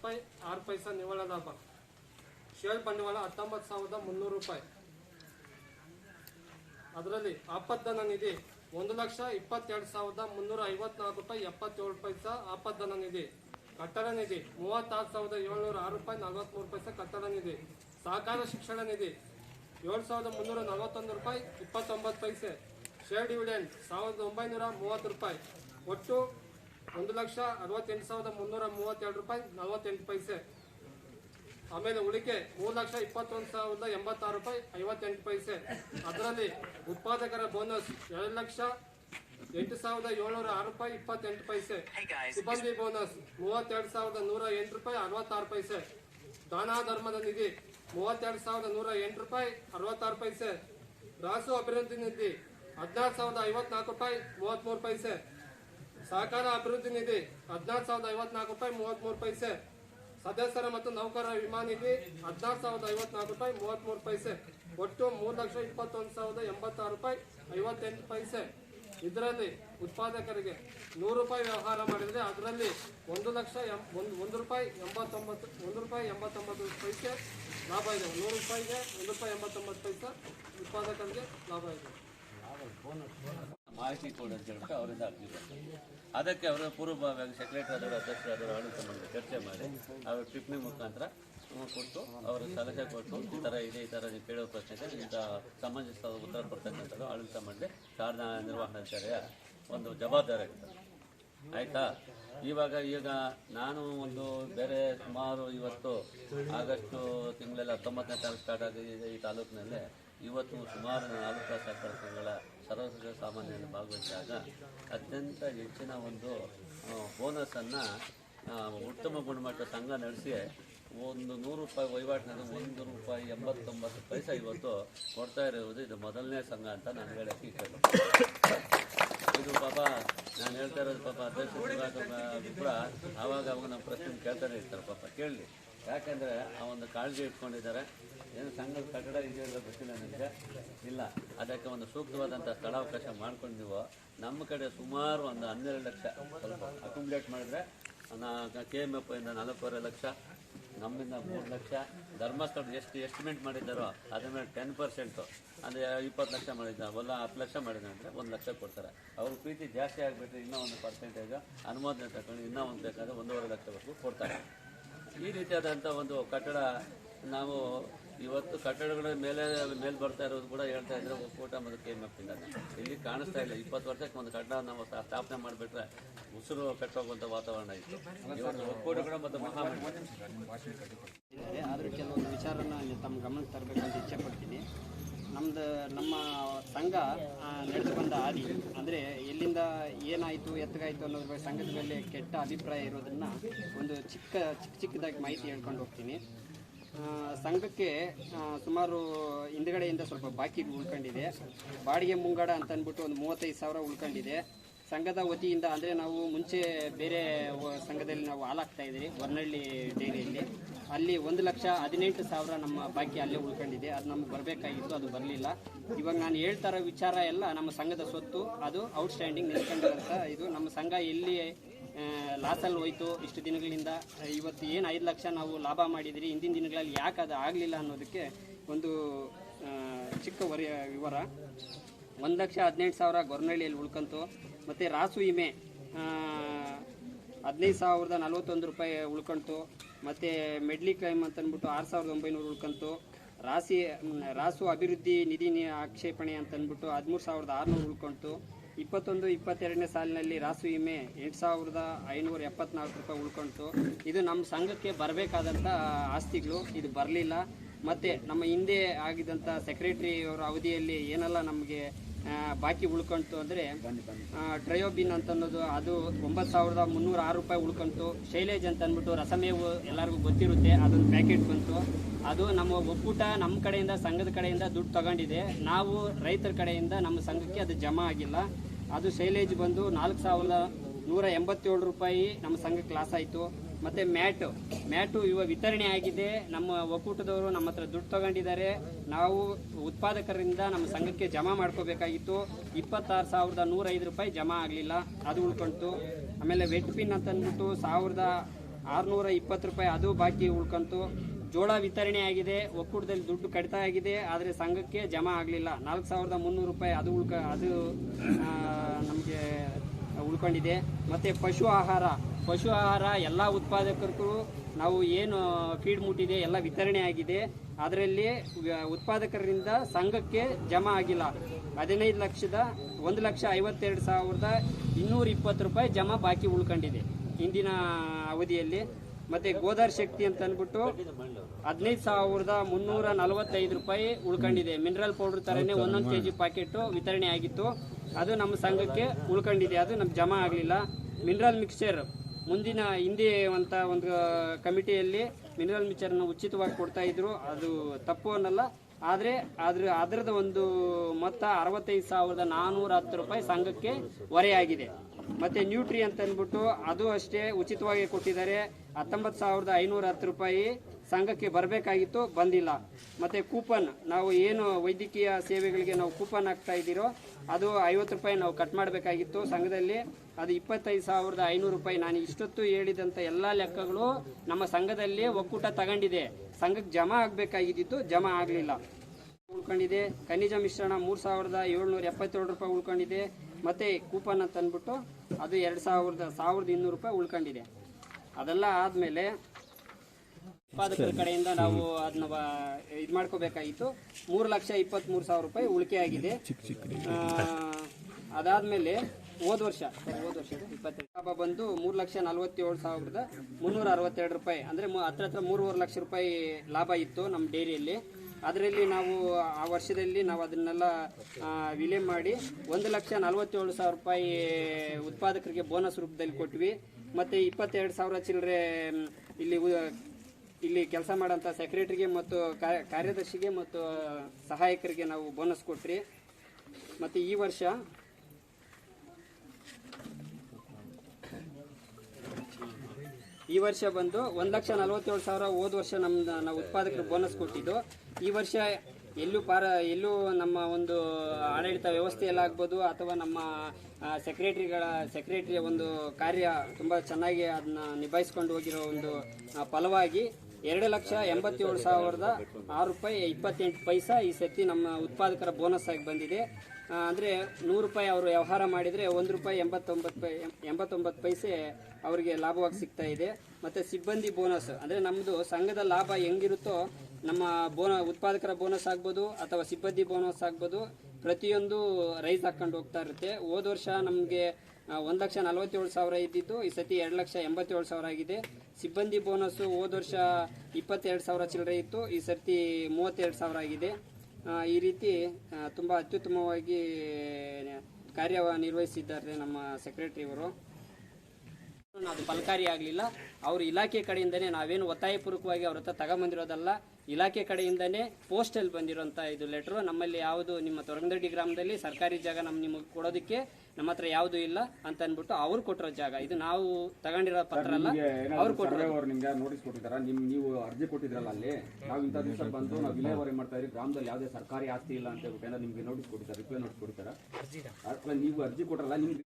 ರೂಪಾಯಿ, ಆರು ಪೈಸಾ ನಿವ್ವಳ ಲಾಭ ಶೇರ್ ಬಂಡವಾಳ ಹತ್ತೊಂಬತ್ತು ಸಾವಿರದ ಮುನ್ನೂರು ರೂಪಾಯಿ. ಅದರಲ್ಲಿ ಆಪದ್ದನ ನಿಧಿ, ಒಂದು ಲಕ್ಷ ಇಪ್ಪತ್ತೆರಡು ಸಾವಿರದ ಮುನ್ನೂರ ಐವತ್ನಾಲ್ಕು ರೂಪಾಯಿ ಎಪ್ಪತ್ತೇಳು ಪೈಸಾ ಆಪದ್ದನ ನಿಧಿ. ಕಟ್ಟಡ ನಿಧಿ, ಮೂವತ್ತಾರು ಸಾವಿರದ ಏಳ್ನೂರ ಆರು ರೂಪಾಯಿ ನಲವತ್ಮೂರು ಪೈಸಾ ಕಟ್ಟಡ ನಿಧಿ. ಸಹಕಾರ ಶಿಕ್ಷಣ ನಿಧಿ, ಏಳು ಸಾವಿರದ ಮುನ್ನೂರ ನಲವತ್ತೊಂದು ರೂಪಾಯಿ ಇಪ್ಪತ್ತೊಂಬತ್ತು ಪೈಸೆ. ಶೇರ್ ಡಿವಿಡೆಂಡ್, ಸಾವಿರದ ಒಂಬೈನೂರ ಮೂವತ್ತು ರೂಪಾಯಿ. ಒಟ್ಟು ಒಂದು ಲಕ್ಷ ಅರವತ್ತೆಂಟು ಸಾವಿರದ ಮುನ್ನೂರ ಮೂವತ್ತೆರಡು ರೂಪಾಯಿ ನಲವತ್ತೆಂಟು ಪೈಸೆ. ಆಮೇಲೆ ಉಳಿಕೆ ಮೂರು ಲಕ್ಷ ಇಪ್ಪತ್ತೊಂದು ಸಾವಿರದ ಎಂಬತ್ತಾರು ರೂಪಾಯಿ ಐವತ್ತೆಂಟು ಪೈಸೆ. ಅದರಲ್ಲಿ ಉತ್ಪಾದಕರ ಬೋನಸ್ ಎರಡು ಲಕ್ಷ ಎಂಟು ಸಾವಿರದ ಏಳ್ನೂರ ಆರು ರೂಪಾಯಿ ಇಪ್ಪತ್ತೆಂಟು ಪೈಸೆ. ಸಿಬ್ಬಂದಿ ಬೋನಸ್ ಮೂವತ್ತೆರಡು ಸಾವಿರದ ನೂರ ಎಂಟು ರೂಪಾಯಿ ಅರವತ್ತಾರು ಪೈಸೆ. ದಾನ ಧರ್ಮದ ನಿಧಿ ಮೂವತ್ತೆರಡು ಸಾವಿರದ ನೂರ ಎಂಟು ರೂಪಾಯಿ ಅರವತ್ತಾರು ಪೈಸೆ. ರಾಸು ಅಭಿವೃದ್ಧಿ ನಿಧಿ ಹದಿನಾರು ಸಾವಿರದ ಐವತ್ನಾಲ್ಕು ರೂಪಾಯಿ ಮೂವತ್ತ್ಮೂರು ಪೈಸೆ. ಸಹಕಾರ ಅಭಿವೃದ್ಧಿ ನಿಧಿ ಹದಿನಾರು ಸಾವಿರದ ಐವತ್ನಾಲ್ಕು ರೂಪಾಯಿ, ಮೂವತ್ಮೂರು ಪೈಸೆ. ಸದಸ್ಯರ ಮತ್ತು ನೌಕರರ ವಿಮಾ ನಿಧಿ ಹದಿನಾರು ಸಾವಿರದ ಐವತ್ನಾಲ್ಕು ರೂಪಾಯಿ, ಮೂವತ್ಮೂರು ಪೈಸೆ. ಒಟ್ಟು ಮೂರು ಲಕ್ಷ ಇಪ್ಪತ್ತೊಂದು ಸಾವಿರದ ಎಂಬತ್ತಾರು ರೂಪಾಯಿ, ಐವತ್ತೆಂಟು ಪೈಸೆ. ಇದರಲ್ಲಿ ಉತ್ಪಾದಕರಿಗೆ ನೂರು ರೂಪಾಯಿ ವ್ಯವಹಾರ ಮಾಡಿದರೆ ಅದರಲ್ಲಿ ಒಂದು ಲಕ್ಷ ಎಂ, ಒಂದು ಒಂದು ರೂಪಾಯಿ ಎಂಬತ್ತೊಂಬತ್ತು, ಒಂದು ರೂಪಾಯಿ ಎಂಬತ್ತೊಂಬತ್ತು ಪೈಸೆ ಲಾಭ ಇದೆ. ನೂರು ರೂಪಾಯಿಗೆ ಒಂದು ರೂಪಾಯಿ ಎಂಬತ್ತೊಂಬತ್ತು ಪೈಸೆ ಉತ್ಪಾದಕರಿಗೆ ಲಾಭ ಇದೆ. ಮಾಹಿತಿ ಕೊಡು ಅಂತ ಹೇಳ್ಬಿಟ್ಟು ಅವರಿಂದ ಅರ್ಜಿ ಅದಕ್ಕೆ ಅವರು ಪೂರ್ವಭಾವಿಯಾಗಿ ಸೆಕ್ರೆಟರಿ ಆದವರು, ಅಧ್ಯಕ್ಷರಾದವರು, ಆಡಳಿತ ಮಂಡಳಿ ಚರ್ಚೆ ಮಾಡಿ ಅವರು ಟಿಪ್ಪಣಿ ಮುಖಾಂತರ ಕೊಟ್ಟು ಅವರ ಸಲಹೆ ಕೊಟ್ಟು ಈ ಥರ ಇದೆ, ಈ ಥರ ನೀವು ಕೇಳೋ ಪ್ರಶ್ನೆಗೆ ಇಂಥ ಸಮಂಜಸ ಉತ್ತರ ಕೊಡ್ತಕ್ಕಂಥದ್ದು ಆಡಳಿತ ಮಂಡಳಿ ಕಾರ್ಯ ನಿರ್ವಹಣಾಚಾರ್ಯ ಒಂದು ಜವಾಬ್ದಾರಿ ಆಗ್ತದೆ. ಆಯ್ತಾ? ಇವಾಗ ಈಗ ನಾನು ಒಂದು ಬೇರೆ ಸುಮಾರು ಇವತ್ತು ಆಗಸ್ಟು ತಿಂಗಳೆಲ್ಲ ಹತ್ತೊಂಬತ್ತನೇ ತಾರೀಕು ಸ್ಟಾರ್ಟ್ ಆಗಿದೆ ಈ ತಾಲೂಕಿನಲ್ಲಿ. ಇವತ್ತು ಸುಮಾರು ನಾಲ್ಕು ಸಹಕಾರ ಸಂಘಗಳ ಸರ್ವಸಂಘ ಸಾಮಾನ್ಯರಲ್ಲಿ ಭಾಗವಹಿಸಿದಾಗ ಅತ್ಯಂತ ಹೆಚ್ಚಿನ ಒಂದು ಬೋನಸನ್ನು ಉತ್ತಮ ಗುಣಮಟ್ಟ ಸಂಘ ನಡೆಸಿ ಒಂದು ನೂರು ರೂಪಾಯಿ ವಹಿವಾಟಿನಲ್ಲಿ ಒಂದು ರೂಪಾಯಿ ಎಂಬತ್ತೊಂಬತ್ತು ಪೈಸೆ ಇವತ್ತು ಕೊಡ್ತಾ ಇರೋದು ಇದು ಮೊದಲನೇ ಸಂಘ ಅಂತ ನಾನು ಹೇಳಕ್ಕೆ ಇಷ್ಟಪಡ್ತೀನಿ. ಇದು ಪಾಪ, ನಾನು ಹೇಳ್ತಾ ಇರೋದು ಪಾಪ ಅಧ್ಯಕ್ಷ ಕೂಡ ಆವಾಗ ಅವಾಗ ನಮ್ಮ ಪ್ರಶ್ನೆ ಕೇಳ್ತಾನೆ ಇರ್ತಾರೆ ಪಾಪ, ಕೇಳಲಿ. ಯಾಕೆಂದರೆ ಆ ಒಂದು ಕಾಳಜಿ ಇಟ್ಕೊಂಡಿದ್ದಾರೆ. ಏನು ಸಂಘದ ಕಟ್ಟಡ ಇದೆಯಲ್ಲ ಗೊತ್ತಿಲ್ಲ ನನಗೆ. ಇಲ್ಲ, ಅದಕ್ಕೆ ಒಂದು ಸೂಕ್ತವಾದಂಥ ಸ್ಥಳಾವಕಾಶ ಮಾಡ್ಕೊಂಡು ನೀವು ನಮ್ಮ ಕಡೆ ಸುಮಾರು ಒಂದು ಹನ್ನೆರಡು ಲಕ್ಷ ಸ್ವಲ್ಪ ಅಕೊಮಿಡೇಟ್ ಮಾಡಿದ್ರೆ ಕೆ ಎಂ ಎಫ್ ಇಂದ ನಾಲ್ಕೂವರೆ ಲಕ್ಷ, ನಮ್ಮಿಂದ ಮೂರು ಲಕ್ಷ. ಧರ್ಮಸ್ಥಳ ಎಷ್ಟು ಎಸ್ಟಿಮೇಟ್ ಮಾಡಿದ್ದಾರೋ, ಅದ್ರ ಮೇಲೆ ಟೆನ್ ಪರ್ಸೆಂಟು ಅಂದರೆ ಇಪ್ಪತ್ತು ಲಕ್ಷ ಮಾಡಿದ್ದ ಒಲ್ಲ ಹತ್ತು ಲಕ್ಷ ಮಾಡಿದ ಅಂದರೆ ಒಂದು ಲಕ್ಷ ಕೊಡ್ತಾರೆ. ಅವ್ರ ಪ್ರೀತಿ ಜಾಸ್ತಿ ಆಗಿಬಿಟ್ರೆ ಇನ್ನೂ ಒಂದು ಪರ್ಸೆಂಟೇಜ್ ಅನುಮೋದನೆ ತಗೊಂಡು ಇನ್ನೂ ಒಂದು ಬೇಕಾದ್ರೆ ಒಂದೂವರೆ ಲಕ್ಷವರೆಗೂ ಕೊಡ್ತಾರೆ. ಈ ರೀತಿಯಾದಂಥ ಒಂದು ಕಟ್ಟಡ ನಾವು ಇವತ್ತು ಕಟ್ಟಡಗಳ ಮೇಲೆ ಮೇಲೆ ಬರ್ತಾ ಇರೋದು ಕೂಡ ಹೇಳ್ತಾ ಇದ್ರೆ ಒಕ್ಕೂಟ ಮತ್ತು ಕೆ ಎಂ ಎಫ್ ಇಲ್ಲಿ ಕಾಣಿಸ್ತಾ ಇಲ್ಲ. ಇಪ್ಪತ್ತು ವರ್ಷಕ್ಕೆ ಒಂದು ಕಟ್ಟಡ ನಾವು ಸ್ಥಾಪನೆ ಮಾಡಿಬಿಟ್ರೆ ಉಸಿರು ಕಟ್ಟೋಗುವಂಥ ವಾತಾವರಣ ಇತ್ತು. ಇವತ್ತು ಒಕ್ಕೂಟಗಳು ಮತ್ತು ಮಹಾಮಂಡಳಿ. ಆದರೆ ಕೆಲವೊಂದು ವಿಚಾರನ ತಮ್ಮ ಗಮನಕ್ಕೆ ತರಬೇಕಂತ ಇಚ್ಛೆ ಪಡ್ತೀನಿ ನಮ್ದು, ನಮ್ಮ ಸಂಘ ನಡೆದು ಬಂದ ಹಾದಿ, ಅಂದರೆ ಎಲ್ಲಿಂದ ಏನಾಯಿತು, ಎತ್ತಗಾಯಿತು ಅನ್ನೋದ್ರ ಬಗ್ಗೆ ಸಂಘದ ಮೇಲೆ ಕೆಟ್ಟ ಅಭಿಪ್ರಾಯ ಇರೋದನ್ನು ಒಂದು ಚಿಕ್ಕ ಚಿಕ್ಕ, ಚಿಕ್ಕದಾಗಿ ಮಾಹಿತಿ ಹೇಳ್ಕೊಂಡು ಹೋಗ್ತೀನಿ. ಸಂಘಕ್ಕೆ ಸುಮಾರು ಹಿಂದ್ಗಡೆಯಿಂದ ಸ್ವಲ್ಪ ಬಾಕಿ ಉಳ್ಕೊಂಡಿದೆ. ಬಾಡಿಗೆ ಮುಂಗಡ ಅಂತ ಅಂದ್ಬಿಟ್ಟು ಒಂದು ಮೂವತ್ತೈದು ಸಾವಿರ ಉಳ್ಕೊಂಡಿದೆ. ಸಂಘದ ವತಿಯಿಂದ, ಅಂದರೆ ನಾವು ಮುಂಚೆ ಬೇರೆ ಸಂಘದಲ್ಲಿ ನಾವು ಹಾಲಾಗ್ತಾ ಇದ್ದೀರಿ ಹೊರನಹಳ್ಳಿ ಡೈರಿಯಲ್ಲಿ. ಅಲ್ಲಿ ಒಂದು ಲಕ್ಷ ಹದಿನೆಂಟು ಸಾವಿರ ನಮ್ಮ ಬಾಕಿ ಅಲ್ಲೇ ಉಳ್ಕೊಂಡಿದೆ. ಅದು ನಮ್ಗೆ ಬರಬೇಕಾಗಿತ್ತು, ಅದು ಬರಲಿಲ್ಲ. ಇವಾಗ ನಾನು ಹೇಳ್ತಾ ಇರೋ ವಿಚಾರ ಎಲ್ಲ ನಮ್ಮ ಸಂಘದ ಸ್ವತ್ತು, ಅದು ಔಟ್ಸ್ಟ್ಯಾಂಡಿಂಗ್ ನಿಲ್ಕೊಂಡಿರೋಂಥ ಇದು. ನಮ್ಮ ಸಂಘ ಎಲ್ಲಿ ಲಾಸಲ್ಲಿ ಹೋಯ್ತು. ಇಷ್ಟು ದಿನಗಳಿಂದ ಇವತ್ತು ಏನು ಐದು ಲಕ್ಷ ನಾವು ಲಾಭ ಮಾಡಿದಿರಿ ಹಿಂದಿನ ದಿನಗಳಲ್ಲಿ ಯಾಕೆ ಅದು ಆಗಲಿಲ್ಲ ಅನ್ನೋದಕ್ಕೆ ಒಂದು ಚಿಕ್ಕ ವರಿ, ವಿವರ. ಒಂದು ಲಕ್ಷ ಹದಿನೆಂಟು ಸಾವಿರ ಗೊರ್ನಹಳ್ಳಿಯಲ್ಲಿ ಉಳ್ಕಂತು. ಮತ್ತು ರಾಸು ವಿಮೆ ಹದಿನೈದು ಸಾವಿರದ ನಲ್ವತ್ತೊಂದು ರೂಪಾಯಿ ಉಳ್ಕೊಂತು. ಮತ್ತು ಮೆಡ್ಲಿ ಕ್ಲೈಮ್ ಅಂತಂದ್ಬಿಟ್ಟು ಆರು ಸಾವಿರದ ಒಂಬೈನೂರು ಉಳ್ಕೊಂತು. ರಾಸಿ ರಾಸು ಅಭಿವೃದ್ಧಿ ನಿಧಿ ಆಕ್ಷೇಪಣೆ ಅಂತಂದ್ಬಿಟ್ಟು ಹದಿಮೂರು ಸಾವಿರದ ಆರುನೂರು ಉಳ್ಕೊಂತು. ಇಪ್ಪತ್ತೊಂದು, ಇಪ್ಪತ್ತೆರಡನೇ ಸಾಲಿನಲ್ಲಿ ರಾಸು ವಿಮೆ ಎಂಟು ಸಾವಿರದ ಐನೂರ ಎಪ್ಪತ್ನಾಲ್ಕು ರೂಪಾಯಿ ಉಳ್ಕೊಂತು. ಇದು ನಮ್ಮ ಸಂಘಕ್ಕೆ ಬರಬೇಕಾದಂಥ ಆಸ್ತಿಗಳು. ಇದು ಬರಲಿಲ್ಲ. ಮತ್ತು ನಮ್ಮ ಹಿಂದೆ ಆಗಿದ್ದಂಥ ಸೆಕ್ರೆಟ್ರಿ ಅವರ ಅವಧಿಯಲ್ಲಿ ಏನೆಲ್ಲ ನಮಗೆ ಬಾಕಿ ಉಳ್ಕೊಂತು ಅಂದರೆ ಟ್ರಯೋಬಿನ್ ಅಂತ ಅನ್ನೋದು ಅದು ಒಂಬತ್ತು ಸಾವಿರದ ಮುನ್ನೂರ ಆರು ರೂಪಾಯಿ ಉಳ್ಕೊಂತು. ಶೈಲೇಜ್ ಅಂತ ಅಂದ್ಬಿಟ್ಟು ರಸಮೇವು ಎಲ್ಲರಿಗೂ ಗೊತ್ತಿರುತ್ತೆ. ಅದೊಂದು ಪ್ಯಾಕೆಟ್ ಬಂತು. ಅದು ನಮ್ಮ ಒಕ್ಕೂಟ ನಮ್ಮ ಕಡೆಯಿಂದ, ಸಂಘದ ಕಡೆಯಿಂದ ದುಡ್ಡು ತಗೊಂಡಿದೆ. ನಾವು ರೈತರ ಕಡೆಯಿಂದ ನಮ್ಮ ಸಂಘಕ್ಕೆ ಅದು ಜಮಾ ಆಗಿಲ್ಲ. ಅದು ಶೈಲೇಜ್ ಬಂದು ನಾಲ್ಕು ಸಾವಿರದ ನೂರ ಎಂಬತ್ತೇಳು ರೂಪಾಯಿ ನಮ್ಮ ಸಂಘಕ್ಕೆ ಲಾಸ್ ಆಯಿತು. ಮತ್ತು ಮ್ಯಾಟು ಮ್ಯಾಟು ಇವಾಗ ವಿತರಣೆ ಆಗಿದೆ. ನಮ್ಮ ಒಕ್ಕೂಟದವರು ನಮ್ಮ ಹತ್ರ ದುಡ್ಡು ತಗೊಂಡಿದ್ದಾರೆ. ನಾವು ಉತ್ಪಾದಕರಿಂದ ನಮ್ಮ ಸಂಘಕ್ಕೆ ಜಮಾ ಮಾಡ್ಕೋಬೇಕಾಗಿತ್ತು. ಇಪ್ಪತ್ತಾರು ಸಾವಿರದ ನೂರೈದು ರೂಪಾಯಿ ಜಮಾ ಆಗಲಿಲ್ಲ. ಅದು ಉಳ್ಕೊಂತು. ಆಮೇಲೆ ವೆಟ್ ಪಿನ್ ಅಂತಂದ್ಬಿಟ್ಟು ಸಾವಿರದ ಆರುನೂರ ಇಪ್ಪತ್ತು ರೂಪಾಯಿ ಅದು ಬಾಕಿ ಉಳ್ಕಂತು. ಜೋಳ ವಿತರಣೆ ಆಗಿದೆ, ಒಕ್ಕೂಟದಲ್ಲಿ ದುಡ್ಡು ಕಡಿತ ಆಗಿದೆ, ಆದರೆ ಸಂಘಕ್ಕೆ ಜಮಾ ಆಗಲಿಲ್ಲ. ನಾಲ್ಕು ಸಾವಿರದ ಮುನ್ನೂರು ರೂಪಾಯಿ ಅದು ಉಳ್ಕ, ಅದು ನಮಗೆ ಉಳ್ಕೊಂಡಿದೆ. ಮತ್ತು ಪಶು ಆಹಾರ ಪಶು ಆಹಾರ ಎಲ್ಲ ಉತ್ಪಾದಕರಿಗೂ ನಾವು ಏನು ಫೀಡ್ ಮುಟ್ಟಿದೆ ಎಲ್ಲ ವಿತರಣೆ ಆಗಿದೆ. ಅದರಲ್ಲಿ ಉತ್ಪಾದಕರಿಂದ ಸಂಘಕ್ಕೆ ಜಮಾ ಆಗಿಲ್ಲ. ಹದಿನೈದು ಲಕ್ಷದ ಒಂದು ಲಕ್ಷ ಐವತ್ತೆರಡು ಸಾವಿರದ ಇನ್ನೂರ ಇಪ್ಪತ್ತು ರೂಪಾಯಿ ಜಮಾ ಬಾಕಿ ಉಳ್ಕೊಂಡಿದೆ. ಹಿಂದಿನ ಅವಧಿಯಲ್ಲಿ ಮತ್ತು ಗೋದಾರ್ ಶಕ್ತಿ ಅಂತ ಅಂದ್ಬಿಟ್ಟು ಹದಿನೈದು ಸಾವಿರದ ಮುನ್ನೂರ ನಲವತ್ತೈದು ರೂಪಾಯಿ ಉಳ್ಕೊಂಡಿದೆ. ಮಿನರಲ್ ಪೌಡರ್ ತರನೇ ಒಂದೊಂದು ಕೆ ಜಿ ಪ್ಯಾಕೆಟ್ ವಿತರಣೆ ಆಗಿತ್ತು. ಅದು ನಮ್ಮ ಸಂಘಕ್ಕೆ ಉಳ್ಕೊಂಡಿದೆ. ಅದು ನಮ್ಗೆ ಜಮಾ ಆಗಲಿಲ್ಲ. ಮಿನರಲ್ ಮಿಕ್ಸ್ಚರ್ ಮುಂದಿನ ಹಿಂದೆ ಅಂತ ಒಂದು ಕಮಿಟಿಯಲ್ಲಿ ಮಿನರಲ್ ಮಿಕ್ಸ್ಚರ್ನ ಉಚಿತವಾಗಿ ಕೊಡ್ತಾ ಇದ್ರು. ಅದು ತಪ್ಪು ಅನ್ನಲ್ಲ. ಆದರೆ ಅದ್ರ ಅದರದ ಒಂದು ಮೊತ್ತ ಅರವತ್ತೈದು ಸಾವಿರದ ನಾನ್ನೂರ ಹತ್ತು ರೂಪಾಯಿ ಸಂಘಕ್ಕೆ ಹೊರೆಯಾಗಿದೆ. ಮತ್ತೆ ನ್ಯೂಟ್ರಿ ಅಂತ ಅಂದ್ಬಿಟ್ಟು ಅದು ಅಷ್ಟೇ ಉಚಿತವಾಗಿ ಕೊಟ್ಟಿದ್ದಾರೆ. ಹತ್ತೊಂಬತ್ತು ಸಾವಿರದ ಐನೂರ ಹತ್ತು ರೂಪಾಯಿ ಸಂಘಕ್ಕೆ ಬರಬೇಕಾಗಿತ್ತು, ಬಂದಿಲ್ಲ. ಮತ್ತು ಕೂಪನ್, ನಾವು ಏನು ವೈದ್ಯಕೀಯ ಸೇವೆಗಳಿಗೆ ನಾವು ಕೂಪನ್ ಹಾಕ್ತಾ ಇದ್ದೀರೋ, ಅದು ಐವತ್ತು ರೂಪಾಯಿ ನಾವು ಕಟ್ ಮಾಡಬೇಕಾಗಿತ್ತು ಸಂಘದಲ್ಲಿ. ಅದು ಇಪ್ಪತ್ತೈದು ಸಾವಿರದ ಐನೂರು ರೂಪಾಯಿ. ನಾನು ಇಷ್ಟೊತ್ತು ಹೇಳಿದಂಥ ಎಲ್ಲ ಲೆಕ್ಕಗಳು ನಮ್ಮ ಸಂಘದಲ್ಲಿ ಒಕ್ಕೂಟ ತಗೊಂಡಿದೆ. ಸಂಘಕ್ಕೆ ಜಮಾ ಆಗಬೇಕಾಗಿದ್ದು ಜಮಾ ಆಗಲಿಲ್ಲ. ಉಳ್ಕೊಂಡಿದೆ. ಖನಿಜ ಮಿಶ್ರಣ ಮೂರು ಸಾವಿರದ ಏಳ್ನೂರ ಎಪ್ಪತ್ತೇಳು ರೂಪಾಯಿ ಉಳ್ಕೊಂಡಿದೆ. ಮತ್ತೆ ಕೂಪನ್ ಅಂತ ಅಂದ್ಬಿಟ್ಟು ಅದು ಎರಡು ಸಾವಿರದ ಸಾವಿರದ ಇನ್ನೂರು ರೂಪಾಯಿ ಉಳ್ಕೊಂಡಿದೆ. ಅದೆಲ್ಲ ಆದಮೇಲೆ ಉತ್ಪಾದಕರ ಕಡೆಯಿಂದ ನಾವು ಅದನ್ನ ಇದು ಮಾಡ್ಕೋಬೇಕಾಗಿತ್ತು ಮೂರು ಲಕ್ಷ ಇಪ್ಪತ್ತ್ಮೂರು ಸಾವಿರ ರೂಪಾಯಿ ಉಳಿಕೆ ಆಗಿದೆ. ಅದಾದಮೇಲೆ ಹೋದ ವರ್ಷ ಹೋದ ವರ್ಷ ಇಪ್ಪತ್ತೆರಡು ಲಾಭ ಬಂದು ಮೂರು ಲಕ್ಷ ನಲ್ವತ್ತೇಳು ಸಾವಿರದ ಮುನ್ನೂರ ಅರವತ್ತೆರಡು ರೂಪಾಯಿ. ಅಂದರೆ ಹತ್ರ ಹತ್ರ ಮೂರುವರೆ ಲಕ್ಷ ರೂಪಾಯಿ ಲಾಭ ಇತ್ತು ನಮ್ಮ ಡೈರಿಯಲ್ಲಿ. ಅದರಲ್ಲಿ ನಾವು ಆ ವರ್ಷದಲ್ಲಿ ನಾವು ಅದನ್ನೆಲ್ಲ ವಿಲೆ ಮಾಡಿ ಒಂದು ಲಕ್ಷ ನಲವತ್ತೇಳು ಸಾವಿರ ರೂಪಾಯಿ ಉತ್ಪಾದಕರಿಗೆ ಬೋನಸ್ ರೂಪದಲ್ಲಿ ಕೊಟ್ವಿ. ಮತ್ತು ಇಪ್ಪತ್ತೆರಡು ಸಾವಿರ ಚಿಲ್ಲರೆ ಇಲ್ಲಿ ಇಲ್ಲಿ ಕೆಲಸ ಮಾಡೋಂಥ ಸೆಕ್ರೆಟ್ರಿಗೆ ಮತ್ತು ಕಾರ್ಯ- ಕಾರ್ಯದರ್ಶಿಗೆ ಮತ್ತು ಸಹಾಯಕರಿಗೆ ನಾವು ಬೋನಸ್ ಕೊಟ್ರಿ. ಮತ್ತು ಈ ವರ್ಷ ಈ ವರ್ಷ ಬಂದು ಒಂದು ಲಕ್ಷ ನಲವತ್ತೇಳು ಸಾವಿರ ಹೋದ ವರ್ಷ ನಮ್ಮ ನಾವು ಉತ್ಪಾದಕರು ಬೋನಸ್ ಕೊಟ್ಟಿದ್ದು. ಈ ವರ್ಷ ಎಲ್ಲೂ ಪಾರ, ಎಲ್ಲೂ ನಮ್ಮ ಒಂದು ಆಡಳಿತ ವ್ಯವಸ್ಥೆಯಲ್ಲಾಗ್ಬೋದು ಅಥವಾ ನಮ್ಮ ಸೆಕ್ರೆಟರಿಗಳ ಸೆಕ್ರೆಟರಿಯ ಒಂದು ಕಾರ್ಯ ತುಂಬ ಚೆನ್ನಾಗಿ ಅದನ್ನ ನಿಭಾಯಿಸ್ಕೊಂಡು ಹೋಗಿರೋ ಒಂದು ಫಲವಾಗಿ ಎರಡು ಲಕ್ಷ ಎಂಬತ್ತೇಳು ಸಾವಿರದ ಆರು ರೂಪಾಯಿ ಇಪ್ಪತ್ತೆಂಟು ಪೈಸಾ ಈ ಸತಿ ನಮ್ಮ ಉತ್ಪಾದಕರ ಬೋನಸ್ ಆಗಿ ಬಂದಿದೆ. ಅಂದರೆ ನೂರು ರೂಪಾಯಿ ಅವರು ವ್ಯವಹಾರ ಮಾಡಿದರೆ ಒಂದು ರೂಪಾಯಿ ಎಂಬತ್ತೊಂಬತ್ತು ಪೈ ಎಂಬತ್ತೊಂಬತ್ತು ಪೈಸೆ ಅವರಿಗೆ ಲಾಭವಾಗಿ ಸಿಗ್ತಾ ಇದೆ. ಮತ್ತು ಸಿಬ್ಬಂದಿ ಬೋನಸ್, ಅಂದರೆ ನಮ್ಮದು ಸಂಘದ ಲಾಭ ಹೆಂಗಿರುತ್ತೋ ನಮ್ಮ ಬೋನ, ಉತ್ಪಾದಕರ ಬೋನಸ್ ಆಗ್ಬೋದು ಅಥವಾ ಸಿಬ್ಬಂದಿ ಬೋನಸ್ ಆಗ್ಬೋದು, ಪ್ರತಿಯೊಂದು ರೈಸ್ ಹಾಕ್ಕೊಂಡು ಹೋಗ್ತಾ ಇರುತ್ತೆ. ಹೋದ ವರ್ಷ ನಮಗೆ ಒಂದು ಲಕ್ಷ ನಲವತ್ತೇಳು ಸಾವಿರ ಇದ್ದಿದ್ದು, ಈ ಸತಿ ಎರಡು ಲಕ್ಷ ಎಂಬತ್ತೇಳು ಸಾವಿರ ಆಗಿದೆ. ಸಿಬ್ಬಂದಿ ಬೋನಸ್ಸು ಹೋದ ವರ್ಷ ಇಪ್ಪತ್ತೆರಡು ಸಾವಿರ ಚಿಲ್ಲರೆ ಇತ್ತು, ಈ ಸರ್ತಿ ಮೂವತ್ತೆರಡು ಸಾವಿರ ಆಗಿದೆ. ಈ ರೀತಿ ತುಂಬ ಅತ್ಯುತ್ತಮವಾಗಿ ಕಾರ್ಯ ನಿರ್ವಹಿಸಿದ್ದಾರೆ ನಮ್ಮ ಸೆಕ್ರೆಟರಿಯವರು ಅದು ಫಲಕಾರಿ ಆಗಲಿಲ್ಲ ಅವರು ಇಲಾಖೆ ಕಡೆಯಿಂದನೇ ನಾವೇನು ಒತ್ತಾಯಪೂರ್ವಕವಾಗಿ ಅವ್ರ ಹತ್ರ ತಗೊಂಬಂದಿರೋದಲ್ಲ ಇಲಾಖೆ ಕಡೆಯಿಂದನೇ ಪೋಸ್ಟಲ್ಲಿ ಬಂದಿರೋಂಥ ಇದು ಲೆಟ್ರು ನಮ್ಮಲ್ಲಿ ಯಾವುದು ನಿಮ್ಮ ತೊರಂಗದಡ್ಡಿ ಗ್ರಾಮದಲ್ಲಿ ಸರ್ಕಾರಿ ಜಾಗ ನಮ್ಮ ನಿಮಗೆ ಕೊಡೋದಕ್ಕೆ ನಮ್ಮ ಹತ್ರ ಯಾವುದು ಇಲ್ಲ ಅಂತ ಅಂದ್ಬಿಟ್ಟು ಅವ್ರು ಕೊಟ್ಟಿರೋ ಜಾಗ. ಇದು ನಾವು ತಗೊಂಡಿರೋ ಪತ್ರ ಅಲ್ಲ ಅವ್ರು ಕೊಟ್ಟಿರೋ ಅವ್ರು ನಿಮ್ಗೆ ನೋಟಿಸ್ ಕೊಟ್ಟಿದ್ದಾರ? ನಿಮ್ ನೀವು ಅರ್ಜಿ ಕೊಟ್ಟಿದ್ರಲ್ಲ ಅಲ್ಲಿ? ನಾವು ಇಂಥ ದಿವಸ ಬಂದು ನಾವು ವಿಲೇವಾರಿ ಮಾಡ್ತಾ ಇದ್ರಿ ಗ್ರಾಮದಲ್ಲಿ ಯಾವುದೇ ಸರ್ಕಾರಿ ಆಸ್ತಿ ಇಲ್ಲ ಅಂತ ಹೇಳ್ಬಿಟ್ಟು ಏನಾದ್ರು ನಿಮ್ಗೆ ನೋಟಿಸ್ ಕೊಟ್ಟಿದ್ದಾರೆ? ರಿಪ್ಲೈ ನೋಟಿಸ್ ಕೊಡ್ತಾರ? ನೀವು ಅರ್ಜಿ ಕೊಟ್ಟಲ್ಲ ನಿಮ್ಗೆ